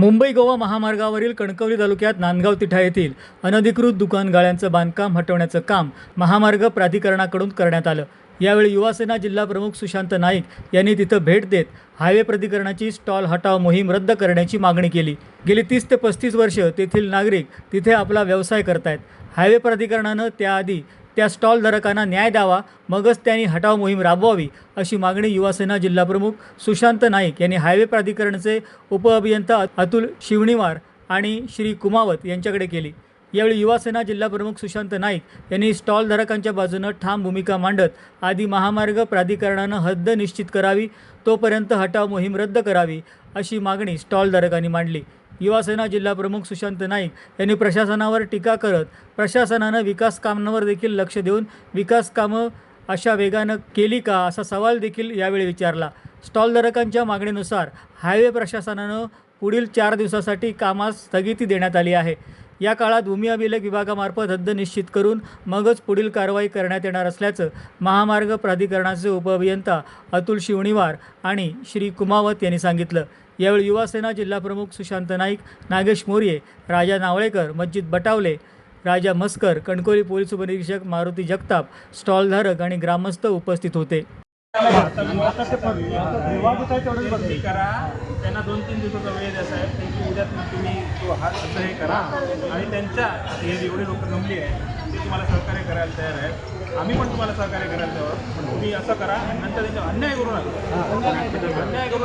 मुंबई गोवा महामार्गावरील कणकवली तालुक्यात नांदगाव तिठा येथील अनधिकृत दुकान गाळ्यांचं बांधकाम हटवण्याचं काम महामार्ग प्राधिकरणाकडून करण्यात आलं. यावेळी युवासेना जिल्हा प्रमुख सुशांत नाईक यांनी तिथं भेट देत हायवे प्राधिकरणाची स्टॉल हटाव मोहीम रद्द करण्याची मागणी केली. गेली तीस ते पस्तीस वर्ष तेथील नागरिक तिथे आपला व्यवसाय करतायत. हायवे प्राधिकरणानं त्याआधी त्या स्टॉलधारकांना न्याय द्यावा मगच त्यांनी हटाव मोहीम राबवावी अशी मागणी युवासेना जिल्हाप्रमुख सुशांत नाईक यांनी हायवे प्राधिकरणचे उपअभियंता अतुल शिवणीवार आणि श्री कुमावत यांच्याकडे केली. यावेळी युवासेना जिल्हाप्रमुख सुशांत नाईक यांनी स्टॉलधारकांच्या बाजूनं ठाम भूमिका मांडत आधी महामार्ग प्राधिकरणानं हद्द निश्चित करावी तोपर्यंत हटाव मोहीम रद्द करावी अशी मागणी स्टॉलधारकांनी मांडली. युवासेना जिल्हाप्रमुख सुशांत नाईक यांनी प्रशासनावर टीका करत प्रशासनानं विकास कामांवर देखील लक्ष देऊन विकास कामं अशा वेगानं केली का असा सवाल देखील यावेळी विचारला. स्टॉलधारकांच्या मागणीनुसार हायवे प्रशासनानं पुढील चार दिवसासाठी कामास स्थगिती देण्यात आली आहे. या काळात भूमी अभिलेख विभागामार्फत हद्द निश्चित करून मगच पुढील कारवाई करण्यात येणार असल्याचं महामार्ग प्राधिकरणाचे उपअभियंता अतुल शिवणीवार आणि श्री कुमावत यांनी सांगितलं. यावेळी युवासेना जिल्हाप्रमुख सुशांत नाईक नागेश मोर्ये राजा नावळेकर मज्जिद बटावले राजा मस्कर कणकोली पोलीस उपनिरीक्षक मारुती जगताप स्टॉलधारक आणि ग्रामस्थ उपस्थित होते. करा. त्यांना दोन तीन दिवसाचा वेळ द्या साहेब. त्यांची उद्या तुम्ही तो हात असं हे करा. आणि त्यांच्या हे जेवढे लोक जमली आहे ते तुम्हाला सहकार्य करायला तयार आहेत. आम्ही पण तुम्हाला सहकार्य करायला तयार. पण तुम्ही असं करा. नंतर त्यांच्यावर अन्याय करू नका. अन्याय करू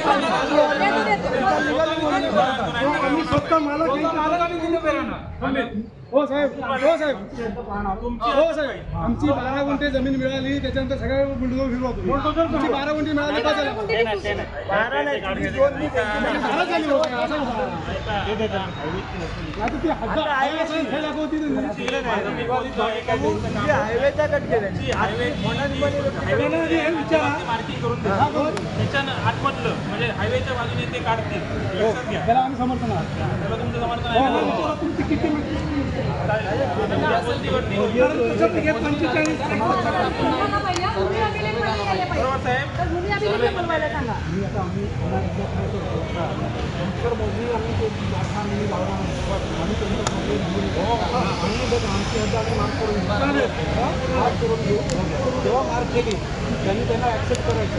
ए बाबा हे आता हे. हो साहेब हो साहेब हो साहेब आमची बारा गुंठे जमीन मिळाली त्याच्यानंतर सगळ्या फिरवा तुम्ही. आमची बारा गुंठे मिळाली का झालं? हो हे आतमधलं म्हणजे हायवेच्या बाजूने ते काढतील लक्षात घ्या त्याला आम्ही समर्थन आहोत. त्याला तुमचं समर्थन हो, आहे हो, ना? हो. तुमची किती बरोबर साहेब मी आता आम्ही नंतर मोजणी आम्ही ते आता आम्ही लावणार आहोत. आम्ही त्यांचं मोजणी घेऊन येऊ. आम्ही बघ आमची हद्द आम्ही मार्क करून घेऊ. मार्क करून घेऊ जेव्हा मार्क केली त्यांनी त्यांना ऍक्सेप्ट करायचं